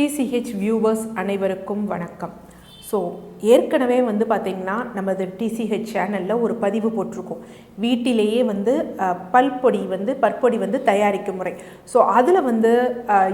DCH viewers அனைவருக்கும் வணக்கம். So ஏற்கனவே வந்து பார்த்திங்கன்னா நமது டிசிஹெச் சேனலில் ஒரு பதிவு போட்டிருக்கோம். வீட்டிலேயே வந்து பல்பொடி வந்து பற்பொடி வந்து தயாரிக்கும் முறை. ஸோ அதில் வந்து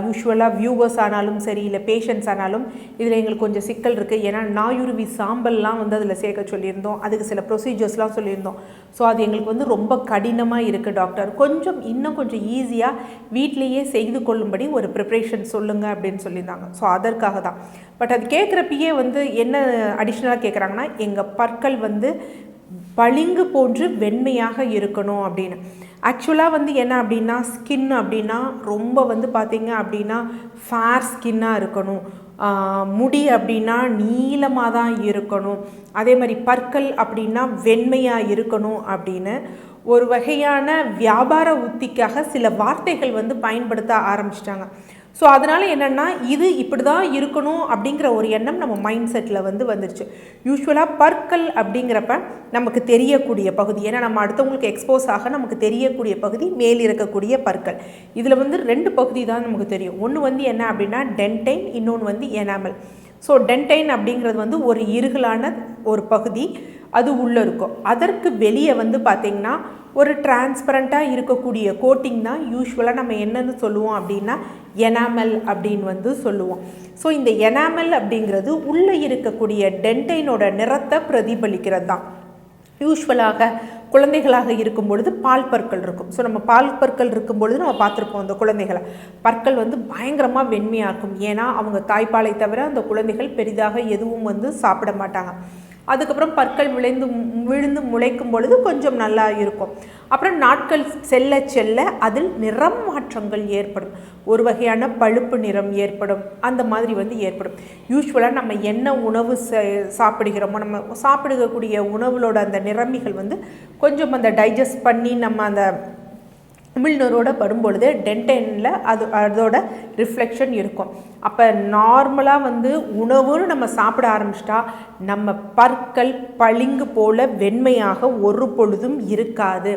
யூஸ்வலாக வியூவர்ஸ் ஆனாலும் சரி இல்லை பேஷண்ட்ஸ் ஆனாலும் இதில் எங்களுக்கு கொஞ்சம் சிக்கல் இருக்குது ஏன்னா நாயுருவி சாம்பல்லாம் வந்து அதில் சேர்க்க சொல்லியிருந்தோம். அதுக்கு சில ப்ரொசீஜர்ஸ்லாம் சொல்லியிருந்தோம். ஸோ அது எங்களுக்கு வந்து ரொம்ப கடினமாக இருக்குது டாக்டர் கொஞ்சம் இன்னும் கொஞ்சம் ஈஸியாக வீட்டிலேயே செய்து கொள்ளும்படி ஒரு ப்ரிப்ரேஷன் சொல்லுங்கள் அப்படின்னு சொல்லியிருந்தாங்க. ஸோ அதற்காக தான். பட் அது கேட்குறப்பயே வந்து என்ன அடிஷ்னலாக கேட்குறாங்கன்னா எங்கள் பற்கள் வந்து பளிங்கு போன்று வெண்மையாக இருக்கணும் அப்படின்னு. ஆக்சுவலாக வந்து என்ன அப்படின்னா ஸ்கின் அப்படின்னா ரொம்ப வந்து பார்த்திங்க அப்படின்னா ஃபேர் ஸ்கின்னாக இருக்கணும். முடி அப்படின்னா நீளமாக தான் இருக்கணும். அதே மாதிரி பற்கள் அப்படின்னா வெண்மையாக இருக்கணும் அப்படின்னு. ஒரு வகையான வியாபார உத்திக்காக சில வார்த்தைகள் வந்து பயன்படுத்த ஆரம்பிச்சிட்டாங்க. ஸோ அதனால் என்னென்னா இது இப்படி தான் இருக்கணும் அப்படிங்கிற ஒரு எண்ணம் நம்ம மைண்ட் செட்டில் வந்து வந்துருச்சு. யூஸ்வலாக பற்கள் அப்படிங்கிறப்ப நமக்கு தெரியக்கூடிய பகுதி ஏன்னா நம்ம அடுத்தவங்களுக்கு எக்ஸ்போஸ் ஆக நமக்கு தெரியக்கூடிய பகுதி மேல் இருக்கக்கூடிய பற்கள். இதில் வந்து ரெண்டு பகுதி தான் நமக்கு தெரியும். ஒன்று வந்து என்ன அப்படின்னா டென்டைன் இன்னொன்று வந்து எனாமல் ஸோ டென்டைன் அப்படிங்கிறது வந்து ஒரு இருகலான ஒரு பகுதி அது உள்ளே இருக்கும். அதற்கு வெளியே வந்து பார்த்திங்கன்னா ஒரு டிரான்ஸ்பரண்ட்டாக இருக்கக்கூடிய கோட்டிங் தான் யூஸ்வலாக நம்ம என்னென்னு சொல்லுவோம் அப்படின்னா எனாமல் அப்படின்னு வந்து சொல்லுவோம். ஸோ இந்த எனாமல் அப்படிங்கிறது உள்ளே இருக்கக்கூடிய டென்டைனோட நிறத்தை பிரதிபலிக்கிறது தான் யூஸ்வலாக குழந்தைகளாக இருக்கும் பொழுது பால் பற்கள் இருக்கும். ஸோ நம்ம பால் பற்கள் இருக்கும் பொழுது நம்ம பார்த்துருப்போம் அந்த குழந்தைகளை. பற்கள் வந்து பயங்கரமாக வெண்மையாக இருக்கும் ஏன்னா அவங்க தாய்ப்பாலை தவிர அந்த குழந்தைகள் பெரிதாக எதுவும் வந்து சாப்பிட மாட்டாங்க. அதுக்கப்புறம் பற்கள் விளைந்து விழுந்து முளைக்கும் பொழுது கொஞ்சம் நல்லா இருக்கும். அப்புறம் நாட்கள் செல்ல செல்ல அதில் நிறம் மாற்றங்கள் ஏற்படும். ஒரு வகையான பழுப்பு நிறம் ஏற்படும். அந்த மாதிரி வந்து ஏற்படும். யூஸ்வலாக நம்ம என்ன உணவு சாப்பிடுகிறோமோ நம்ம சாப்பிடக்கூடிய உணவுகளோட அந்த நிறமிகள் வந்து கொஞ்சம் அந்த டைஜஸ்ட் பண்ணி நம்ம அந்த உமிழ்நீரோட படும்பொழுது டென்டைனில் அது அதோட ரிஃப்ளெக்ஷன் இருக்கும். அப்போ நார்மலாக வந்து உணவுன்னு நம்ம சாப்பிட ஆரம்பிச்சிட்டா நம்ம பற்கள் பளிங்கு போல வெண்மையாக ஒரு பொழுதும் இருக்காது.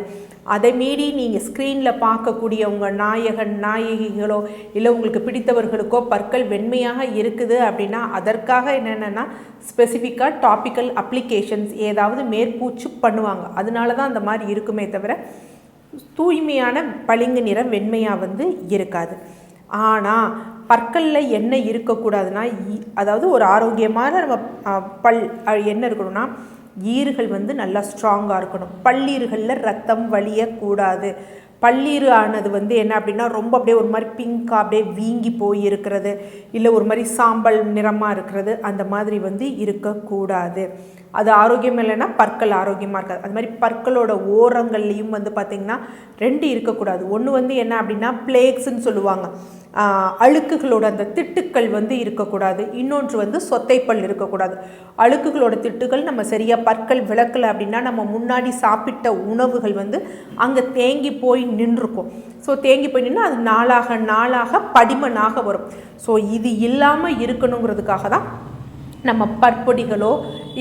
அதை மீறி நீங்கள் ஸ்க்ரீனில் பார்க்கக்கூடிய உங்கள் நாயகன் நாயகிகளோ இல்லை உங்களுக்கு பிடித்தவர்களுக்கோ பற்கள் வெண்மையாக இருக்குது அப்படின்னா அதற்காக என்னென்னா ஸ்பெசிஃபிக்காக டாப்பிக்கல் அப்ளிகேஷன்ஸ் ஏதாவது மேற்பூச்சு பண்ணுவாங்க. அதனால தான் அந்த மாதிரி இருக்குமே தவிர தூய்மையான பளிங்கு நிறம் வெண்மையாக வந்து இருக்காது. ஆனால் பற்களில் என்ன இருக்கக்கூடாதுன்னா ஈ- அதாவது ஒரு ஆரோக்கியமான நம்ம பல் என்ன இருக்கணும்னா ஈறுகள் வந்து நல்லா ஸ்ட்ராங்காக இருக்கணும். பல்லீறுகளில் ரத்தம் வலியக்கூடாது. பல்லீறு ஆனது வந்து என்ன அப்படின்னா ரொம்ப அப்படியே ஒரு மாதிரி பிங்காக அப்படியே வீங்கி போய் இருக்கிறது. இல்லை ஒரு மாதிரி சாம்பல் நிறமாக இருக்கிறது. அந்த மாதிரி வந்து இருக்கக்கூடாது. அது ஆரோக்கியம் இல்லைன்னா பற்கள் ஆரோக்கியமாக இருக்காது. அது மாதிரி பற்களோட ஓரங்கள்லேயும் வந்து பார்த்திங்கன்னா ரெண்டு இருக்கக்கூடாது. ஒன்று வந்து என்ன அப்படின்னா பிளேக்ஸ்ன்னு சொல்லுவாங்க. அழுக்குகளோட அந்த திட்டுக்கள் வந்து இருக்கக்கூடாது. இன்னொன்று வந்து சொத்தைப்பல் இருக்கக்கூடாது. அழுக்குகளோட திட்டுகள் நம்ம சரியாக பற்கள் விளக்கலை அப்படின்னா நம்ம முன்னாடி சாப்பிட்ட உணவுகள் வந்து அங்கே தேங்கி போய் நின்றுருக்கும் ஸோ தேங்கி போய் நின்று அது நாளாக நாளாக படிமனாக வரும். ஸோ இது இல்லாமல் இருக்கணுங்கிறதுக்காக தான் நம்ம பற்பொடிகளோ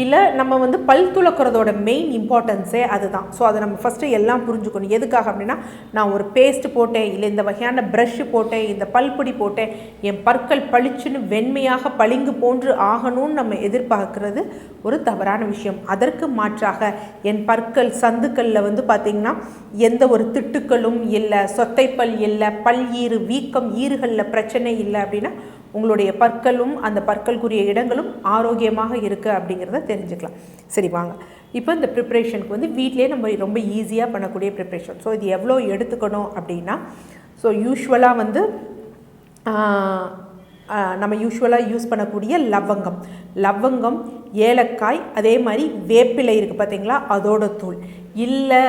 இல்லை நம்ம வந்து பல் துளக்கிறதோட மெயின் இம்பார்ட்டன்ஸே அதுதான். ஸோ அதை நம்ம ஃபஸ்ட்டு எல்லாம் புரிஞ்சுக்கணும். எதுக்காக அப்படின்னா நான் ஒரு பேஸ்ட் போட்டேன் இல்லை இந்த வகையான ப்ரஷ் போட்டேன் இந்த பல்பொடி போட்டேன் என் பற்கள் பளிச்சுன்னு வெண்மையாக பளிங்கு போன்று ஆகணும்னு நம்ம எதிர்பார்க்கறது ஒரு தவறான விஷயம். அதற்கு மாற்றாக என் பற்கள் சந்துக்களில் வந்து பார்த்திங்கன்னா எந்த ஒரு திட்டுக்களும் இல்லை சொத்தைப்பல் இல்லை பல் ஈறு வீக்கம் ஈறுகளில் பிரச்சனை இல்லை அப்படின்னா உங்களுடைய பற்களும் அந்த பற்களுக்குரிய இடங்களும் ஆரோக்கியமாக இருக்குது அப்படிங்கிறத தெரிஞ்சுக்கலாம். சரி வாங்க. இப்போ இந்த ப்ரிப்ரேஷனுக்கு வந்து வீட்டிலேயே நம்ம ரொம்ப ஈஸியாக பண்ணக்கூடிய ப்ரிப்ரேஷன் ஸோ இது எவ்வளோ எடுத்துக்கணும் அப்படின்னா ஸோ யூஸ்வலாக வந்து நம்ம யூஸ்வலாக யூஸ் பண்ணக்கூடிய லவங்கம். லவங்கம் ஏலக்காய் அதே மாதிரி வேப்பிலை இருக்குது பார்த்தீங்களா அதோட தூள். இல்லை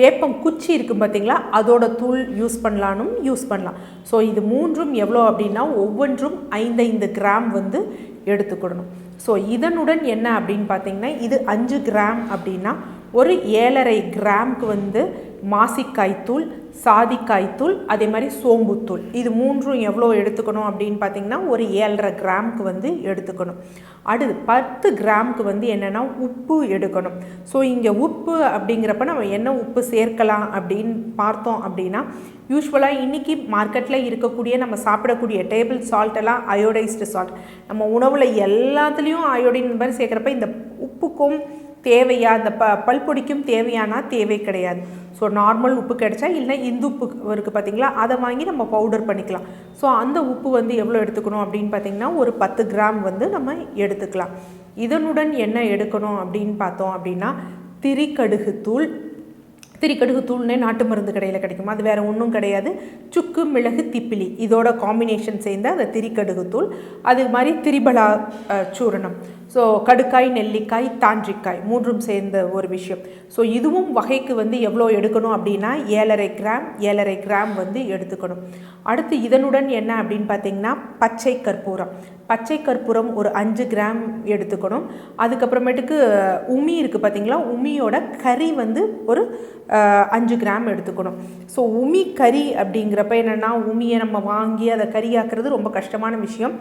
வேப்பம் குச்சி இருக்குது பார்த்தீங்களா அதோட தூள் யூஸ் பண்ணலானும் யூஸ் பண்ணலாம். ஸோ இது மூன்றும் எவ்வளோ அப்படின்னா ஒவ்வொன்றும் ஐந்தைந்து கிராம் வந்து எடுத்துக்கிடணும் ஸோ இதனுடன் என்ன அப்படின்னு பார்த்தீங்கன்னா இது அஞ்சு கிராம் அப்படின்னா ஒரு ஏழரை கிராம்க்கு வந்து மாசிக்காய்த்தூள் சாதிக்காய்த்தூள் அதே மாதிரி சோம்புத்தூள் இது மூன்றும் எவ்வளோ எடுத்துக்கணும் அப்படின்னு பார்த்தீங்கன்னா ஒரு ஏழரை கிராமுக்கு வந்து எடுத்துக்கணும். அடுத்து பத்து கிராமுக்கு வந்து என்னென்னா உப்பு எடுக்கணும். ஸோ இங்கே உப்பு அப்படிங்கிறப்ப நம்ம என்ன உப்பு சேர்க்கலாம் அப்படின்னு பார்த்தோம் அப்படின்னா யூஸ்வலாக இன்றைக்கி மார்க்கெட்டில் இருக்கக்கூடிய நம்ம சாப்பிடக்கூடிய டேபிள் சால்ட் எல்லாம் அயோடைஸ்டு சால்ட் நம்ம உணவில் எல்லாத்துலேயும் அயோடின் மாதிரி சேர்க்குறப்ப இந்த உப்புக்கும் தேவையா அந்த ப பல்பொடிக்கும் தேவையானா தேவை கிடையாது. ஸோ நார்மல் உப்பு கிடைச்சா இல்லைனா இந்து உப்பு இருக்குது பார்த்தீங்களா அதை வாங்கி நம்ம பவுடர் பண்ணிக்கலாம். ஸோ அந்த உப்பு வந்து எவ்வளோ எடுத்துக்கணும் அப்படின்னு பார்த்தீங்கன்னா ஒரு பத்து கிராம் வந்து நம்ம எடுத்துக்கலாம். இதனுடன் என்ன எடுக்கணும் அப்படின்னு பார்த்தோம் அப்படின்னா திரிக்கடுகு தூள். திரிக்கடுகு தூள்னே நாட்டு மருந்து கடையில் கிடைக்கும்? அது வேறு ஒன்றும் கிடையாது. சுக்கு மிளகு திப்பிலி. இதோட காம்பினேஷன் சேர்ந்த அந்த திரிக்கடுகு தூள். அது மாதிரி திரிபலா சூரணம். ஸோ கடுக்காய் நெல்லிக்காய் தாண்டிக்காய் மூன்றும் சேர்ந்த ஒரு விஷயம். ஸோ இதுவும் வகைக்கு வந்து எவ்வளோ எடுக்கணும் அப்படின்னா ஏழரை கிராம் ஏழரை கிராம் வந்து எடுத்துக்கணும். அடுத்து இதனுடன் என்ன அப்படின்னு பார்த்தீங்கன்னா பச்சை கற்பூரம். பச்சை கற்பூரம் ஒரு அஞ்சு கிராம் எடுத்துக்கணும். அதுக்கப்புறமேட்டுக்கு உமி இருக்குது பார்த்தீங்களா? உமியோட கறி வந்து ஒரு அஞ்சு கிராம் எடுத்துக்கணும். ஸோ உமி கறி அப்படிங்கிறப்ப என்னென்னா உமியை நம்ம வாங்கி அதை கறியாக்குறது ரொம்ப கஷ்டமான விஷயம்.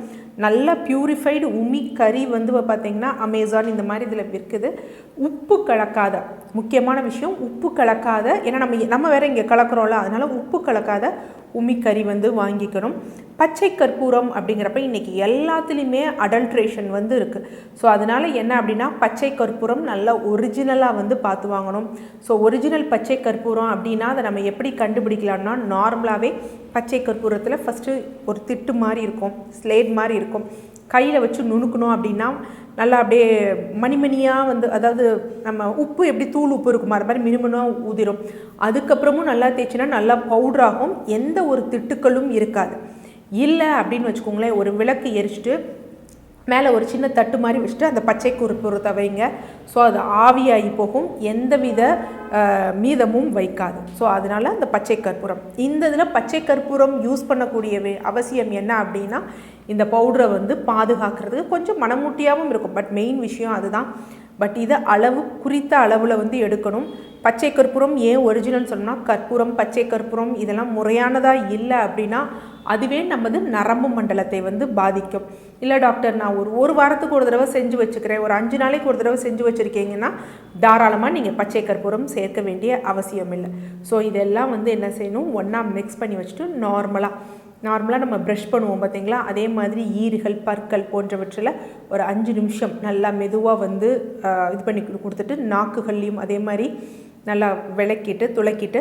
நல்லா பியூரிஃபைடு உமி கறி வந்து பார்த்திங்கன்னா அமேசான் இந்த மாதிரி இதில் விற்குது. உப்பு கலக்காத முக்கியமான விஷயம் உப்பு கலக்காத ஏன்னா நம்ம நம்ம வேறு இங்கே கலக்கிறோம்ல அதனால் உப்பு கலக்காத உமி கறி வந்து வாங்கிக்கணும். பச்சை கற்பூரம் அப்படிங்கிறப்ப இன்றைக்கி எல்லாத்துலேயுமே அடல்ட்ரேஷன் வந்து இருக்குது ஸோ அதனால் என்ன அப்படின்னா பச்சை கற்பூரம் நல்லா ஒரிஜினலாக வந்து பார்த்து வாங்கணும். ஸோ ஒரிஜினல் பச்சை கற்பூரம் அப்படின்னா அதை நம்ம எப்படி கண்டுபிடிக்கலாம்னா நார்மலாகவே பச்சை கற்பூரத்தில் ஃபஸ்ட்டு ஒரு திட்டு மாதிரி இருக்கும் ஸ்லேட் மாதிரி இருக்கும். கையில் வச்சு நுணுக்கணும் அப்படின்னா நல்லா அப்படியே மணிமணியாக வந்து அதாவது நம்ம உப்பு எப்படி தூள் உப்பு இருக்குமோ அது மாதிரி மினிமனாக ஊதிரும். அதுக்கப்புறமும் நல்லா தேய்ச்சினா நல்லா பவுடராகும் எந்த ஒரு திட்டுக்களும் இருக்காது. இல்லை அப்படின்னு வச்சுக்கோங்களேன் ஒரு விளக்கு எரிச்சிட்டு மேலே ஒரு சின்ன தட்டு மாதிரி வச்சுட்டு அந்த பச்சை கற்பூரத்தை வைங்க. ஸோ அது ஆவியாகி போகும். எந்தவித மீதமும் வைக்காது. ஸோ அதனால் அந்த பச்சை கற்பூரம். இந்த இதில் பச்சை கற்பூரம் யூஸ் பண்ணக்கூடிய அவசியம் என்ன அப்படின்னா இந்த பவுடரை வந்து பாதுகாக்கிறதுக்கு கொஞ்சம் மனமூட்டியாகவும் இருக்கும். பட் மெயின் விஷயம் அதுதான். பட் இதை அளவு குறித்த அளவில் வந்து எடுக்கணும். பச்சை கற்பூரம் ஏன் ஒரிஜினல் சொன்னோம்னா கற்பூரம் பச்சை கற்பூரம் இதெல்லாம் முறையானதாக இல்லை அப்படின்னா அதுவே நமது நரம்பு மண்டலத்தை வந்து பாதிக்கும். இல்லை டாக்டர் நான் ஒரு ஒரு வாரத்துக்கு ஒரு தடவை செஞ்சு வச்சுக்கிறேன். ஒரு அஞ்சு நாளைக்கு ஒரு தடவை செஞ்சு வச்சுருக்கீங்கன்னா தாராளமாக நீங்கள் பச்சை கற்பூரம் சேர்க்க வேண்டிய அவசியம் இல்லை ஸோ இதெல்லாம் வந்து என்ன செய்யணும்? ஒன்றா மிக்ஸ் பண்ணி வச்சுட்டு நார்மலாக நார்மலாக நம்ம ப்ரஷ் பண்ணுவோம் பார்த்தீங்களா? அதே மாதிரி ஈறுகள் பற்கள் போன்றவற்றில் ஒரு அஞ்சு நிமிஷம் நல்லா மெதுவாக வந்து இது பண்ணி கொடுத்துட்டு நாக்குகள்லையும் அதே மாதிரி நல்லா விளக்கிட்டு துளக்கிட்டு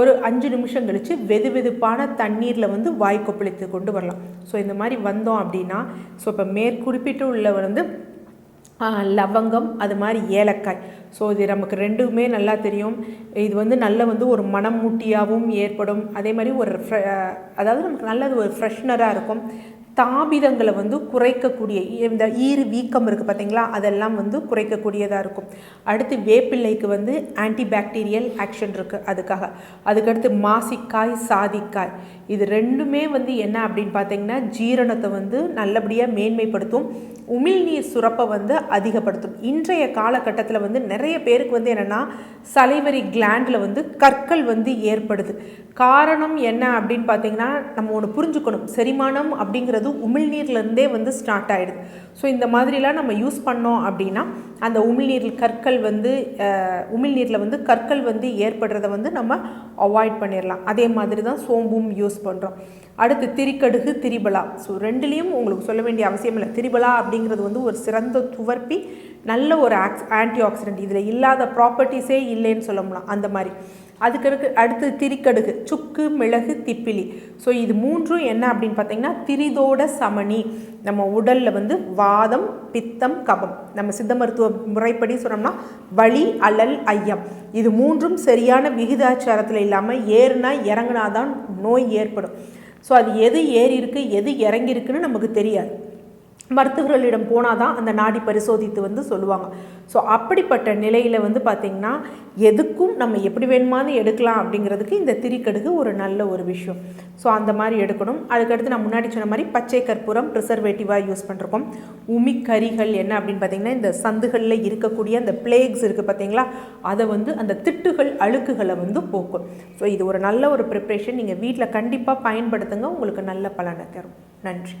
ஒரு அஞ்சு நிமிஷம் கழித்து வெது வெதுப்பான தண்ணீரில் வந்து வாய் கொப்பளித்து கொண்டு வரலாம். ஸோ இந்த மாதிரி வந்தோம் அப்படின்னா ஸோ இப்போ மேற்குறிப்பிட்டு உள்ள வந்து லவங்கம் அது மாதிரி ஏலக்காய். ஸோ இது நமக்கு ரெண்டுமே நல்லா தெரியும். இது வந்து நல்ல வந்து ஒரு மனம் மூட்டியாகவும் ஏற்படும். அதே மாதிரி ஒரு அதாவது நமக்கு நல்லது ஒரு ஃப்ரெஷ்னராக இருக்கும். தாபிதங்களை வந்து குறைக்கக்கூடிய இந்த ஈறு வீக்கம் இருக்குது பார்த்தீங்களா? அதெல்லாம் வந்து குறைக்கக்கூடியதாக இருக்கும். அடுத்து வேப்பிள்ளைக்கு வந்து ஆன்டிபாக்டீரியல் ஆக்ஷன் இருக்குது அதுக்காக. அதுக்கடுத்து மாசிக்காய் சாதிக்காய். இது ரெண்டுமே வந்து என்ன அப்படின்னு பார்த்தீங்கன்னா ஜீரணத்தை வந்து நல்லபடியாக மேன்மைப்படுத்தும். உமிழ்நீர் சுரப்பை வந்து அதிகப்படுத்தும். இன்றைய காலகட்டத்தில் வந்து நிறைய பேருக்கு வந்து என்னென்னா சலைவரி கிளாண்டில் வந்து கற்கள் வந்து ஏற்படுது. காரணம் என்ன அப்படின்னு பார்த்தீங்கன்னா நம்ம ஒன்று புரிஞ்சுக்கணும். செரிமானம் அப்படிங்கிறது உமிழ்நீர்லேருந்தே வந்து ஸ்டார்ட் ஆகிடுது ஸோ இந்த மாதிரிலாம் நம்ம யூஸ் பண்ணோம் அப்படின்னா அந்த உமிழ்நீரில் கற்கள் வந்து உமிழ்நீரில் வந்து கற்கள் வந்து ஏற்படுறத வந்து நம்ம அவாய்ட் பண்ணிடலாம் அதே மாதிரி தான் சோம்பும் யூஸ் பண்ணுறோம் அடுத்து திரிக்கடுகு திரிபலா. ஸோ ரெண்டுலேயும் உங்களுக்கு சொல்ல வேண்டிய அவசியம் இல்லை. திரிபலா அப்படிங்கிறது வந்து ஒரு சிறந்த துவர்ப்பி நல்ல ஒரு ஆக்ஸ் ஆன்டி ஆக்சிடென்ட் இதில் இல்லாத ப்ராப்பர்ட்டிஸே இல்லைன்னு சொல்ல முடியலாம் அந்த மாதிரி. அதுக்கு அடுத்து திரிக்கடுகு சுக்கு மிளகு திப்பிலி. ஸோ இது மூன்றும் என்ன அப்படின்னு பார்த்தீங்கன்னா திரிதோட சமணி. நம்ம உடலில் வந்து வாதம் பித்தம் கபம். நம்ம சித்த மருத்துவ முறைப்படி சொன்னோம்னா வலி அலல் ஐயம். இது மூன்றும் சரியான விகிதாச்சாரத்தில் இல்லாமல் ஏறுனா இறங்குனாதான் நோய் ஏற்படும். ஸோ அது எது ஏறி இருக்கு எது இறங்கி இருக்குன்னு நமக்கு தெரியாது. மருத்துவர்களிடம் போனால் தான் அந்த நாடி பரிசோதித்து வந்து சொல்லுவாங்க. ஸோ அப்படிப்பட்ட நிலையில் வந்து பார்த்திங்கன்னா எதுக்கும் நம்ம எப்படி வேணுமானு எடுக்கலாம் அப்படிங்கிறதுக்கு இந்த திரிக்கடுகு ஒரு நல்ல ஒரு விஷயம். ஸோ அந்த மாதிரி எடுக்கணும். அதுக்கடுத்து நான் முன்னாடி சொன்ன மாதிரி பச்சை கற்பூரம் ப்ரிசர்வேட்டிவாக யூஸ் பண்ணிருக்கோம். உமி கறிகள் என்ன அப்படின்னு பார்த்தீங்கன்னா இந்த சந்துகளில் இருக்கக்கூடிய அந்த பிளேக்ஸ் இருக்குது பார்த்தீங்களா அதை வந்து அந்த திட்டுகள் அழுக்குகளை வந்து போக்கும். ஸோ இது ஒரு நல்ல ஒரு ப்ரிப்ரேஷன் நீங்கள் வீட்டில் கண்டிப்பாக பயன்படுத்துங்க. உங்களுக்கு நல்ல பலனை தரும். நன்றி.